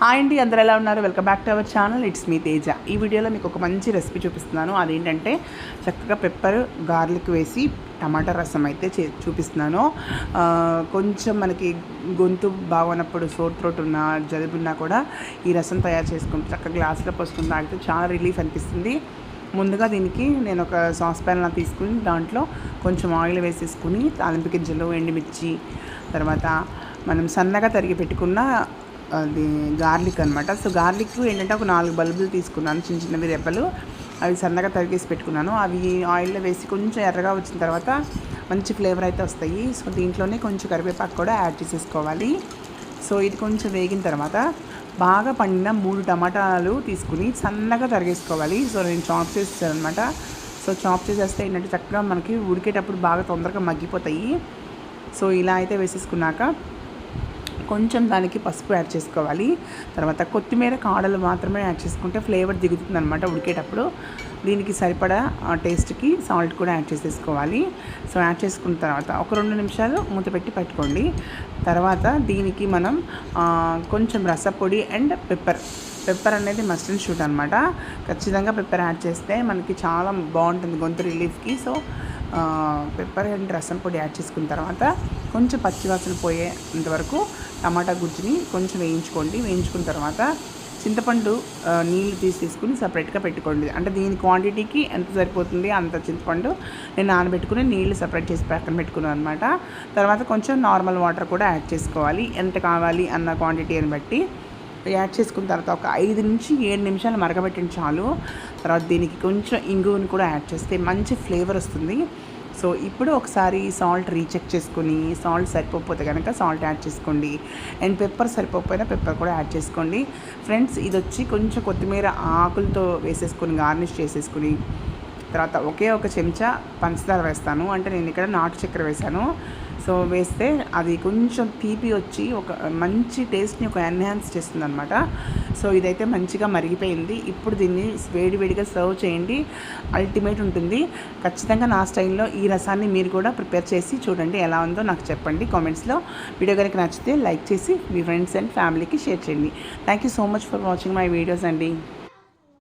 Hi అండి అందరు ఎలా ఉన్నారు? Welcome back to our channel. It's me Teja. ఈ వీడియోలో మీకు ఒక మంచి రెసిపీ చూపిస్తున్నాను. అదేంటంటే చక్కగా పెప్పర్ గార్లిక్ వేసి టమాటా రసం అయితే చే చూపిస్తున్నాను. కొంచెం మనకి గొంతు బాగున్నప్పుడు సోర్ త్రోట్ ఉన్నా జలుబున్నా కూడా ఈ రసం తయారు చేసుకుంటే చక్కగా గ్లాస్లో పోసుకుని తాగితే చాలా రిలీఫ్ అనిపిస్తుంది. ముందుగా దీనికి నేను ఒక సాస్ ప్యాన్ తీసుకుని దాంట్లో కొంచెం ఆయిల్ వేసేసుకుని తాలింపు గింజలు ఎండుమిర్చి తర్వాత మనం సన్నగా తరిగి పెట్టుకున్న అది గార్లిక్ అనమాట సో గార్లిక్ ఏంటంటే ఒక నాలుగు బల్బులు తీసుకున్నాను చిన్న చిన్నవి రెబ్బలు. అవి సన్నగా తరిగేసి పెట్టుకున్నాను. అవి ఆయిల్లో వేసి కొంచెం ఎర్రగా వచ్చిన తర్వాత మంచి ఫ్లేవర్ అయితే వస్తాయి. సో దీంట్లోనే కొంచెం కరివేపాకు కూడా యాడ్ చేసేసుకోవాలి. సో ఇది కొంచెం వేగిన తర్వాత బాగా పండిన మూడు టమాటాలు తీసుకుని సన్నగా తరిగేసుకోవాలి. సో నేను చాప్ చేస్తాను అనమాట సో చాప్ చేసేస్తే ఏంటంటే చక్కగా మనకి ఉడికేటప్పుడు బాగా తొందరగా మగ్గిపోతాయి. సో ఇలా అయితే వేసేసుకున్నాక కొంచెం దానికి పసుపు యాడ్ చేసుకోవాలి. తర్వాత కొత్తిమీర కాడలు మాత్రమే యాడ్ చేసుకుంటే ఫ్లేవర్ దిగుతుంది అనమాట ఉడికేటప్పుడు. దీనికి సరిపడా టేస్ట్కి సాల్ట్ కూడా యాడ్ చేసేసుకోవాలి. సో యాడ్ చేసుకున్న తర్వాత ఒక రెండు నిమిషాలు మూత పెట్టి పెట్టుకోండి. తర్వాత దీనికి మనం కొంచెం రసపొడి అండ్ పెప్పర్. పెప్పర్ అనేది మస్ట్ అండ్ షూట్ అనమాట ఖచ్చితంగా పెప్పర్ యాడ్ చేస్తే మనకి చాలా బాగుంటుంది గొంతు రిలీఫ్కి. సో పెప్పర్ అండ్ రసం పొడి యాడ్ చేసుకున్న తర్వాత కొంచెం పచ్చివాసన పోయేంత వరకు టమాటా గుజ్జుని కొంచెం వేయించుకోండి. వేయించుకున్న తర్వాత చింతపండు నీళ్ళు నీళ్ళు తీసి తీసుకుని సపరేట్గా పెట్టుకోండి. అంటే దీని క్వాంటిటీకి ఎంత సరిపోతుంది అంత చింతపండు నేను నానబెట్టుకుని నీళ్ళు సపరేట్ చేసి పక్కన పెట్టుకున్నాను అనమాట తర్వాత కొంచెం నార్మల్ వాటర్ కూడా యాడ్ చేసుకోవాలి. ఎంత కావాలి అన్న క్వాంటిటీని బట్టి యాడ్ చేసుకున్న తర్వాత ఒక ఐదు నుంచి ఏడు నిమిషాలు మరగబెట్టిన చాలు. తర్వాత దీనికి కొంచెం ఇంగువని కూడా యాడ్ చేస్తే మంచి ఫ్లేవర్ వస్తుంది. సో ఇప్పుడు ఒకసారి సాల్ట్ రీచెక్ చేసుకుని సాల్ట్ సరిపోతే కనుక సాల్ట్ యాడ్ చేసుకోండి. అండ్ పెప్పర్ సరిపోకపోయినా పెప్పర్ కూడా యాడ్ చేసుకోండి. ఫ్రెండ్స్ ఇది వచ్చి కొంచెం కొత్తిమీర ఆకులతో వేసేసుకొని గార్నిష్ చేసేసుకుని తర్వాత ఒకే ఒక చెంచా పంచదార వేస్తాను. అంటే నేను ఇక్కడ నాటు చక్కెర వేసాను సో వేస్తే అది కొంచెం తీపి వచ్చి ఒక మంచి టేస్ట్ని ఒక ఎన్హాన్స్ చేస్తుంది అనమాట సో ఇదైతే మంచిగా మరిగిపోయింది. ఇప్పుడు దీన్ని వేడివేడిగా సర్వ్ చేయండి. అల్టిమేట్ ఉంటుంది. ఖచ్చితంగా నా స్టైల్లో ఈ రసాన్ని మీరు కూడా ప్రిపేర్ చేసి చూడండి ఎలా ఉందో నాకు చెప్పండి. కామెంట్స్లో వీడియో కనుక నచ్చితే లైక్ చేసి మీ ఫ్రెండ్స్ అండ్ ఫ్యామిలీకి షేర్ చేయండి. Thank you so much for watching my videos అండి.